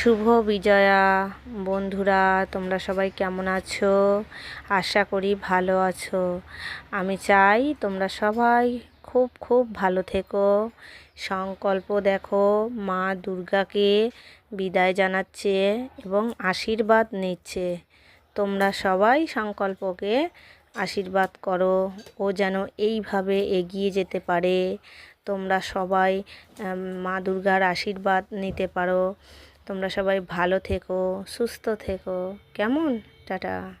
শুভ বিজয়া। বন্ধুরা, তোমরা সবাই কেমন আছো? আশা করি ভালো আছো। আমি চাই তোমরা সবাই খুব খুব ভালো থেকো। সংকল্প দেখো, মা দুর্গাকে বিদায় জানাচ্ছে এবং আশীর্বাদ নিচ্ছে। তোমরা সবাই সংকল্পকে আশীর্বাদ করো। ও যেন এইভাবে এগিয়ে যেতে পারে। তোমরা সবাই মা দুর্গার আশীর্বাদ নিতে পারো। তোমরা সবাই ভালো থেকো সুস্থ থেকো। কেমন? টাটা।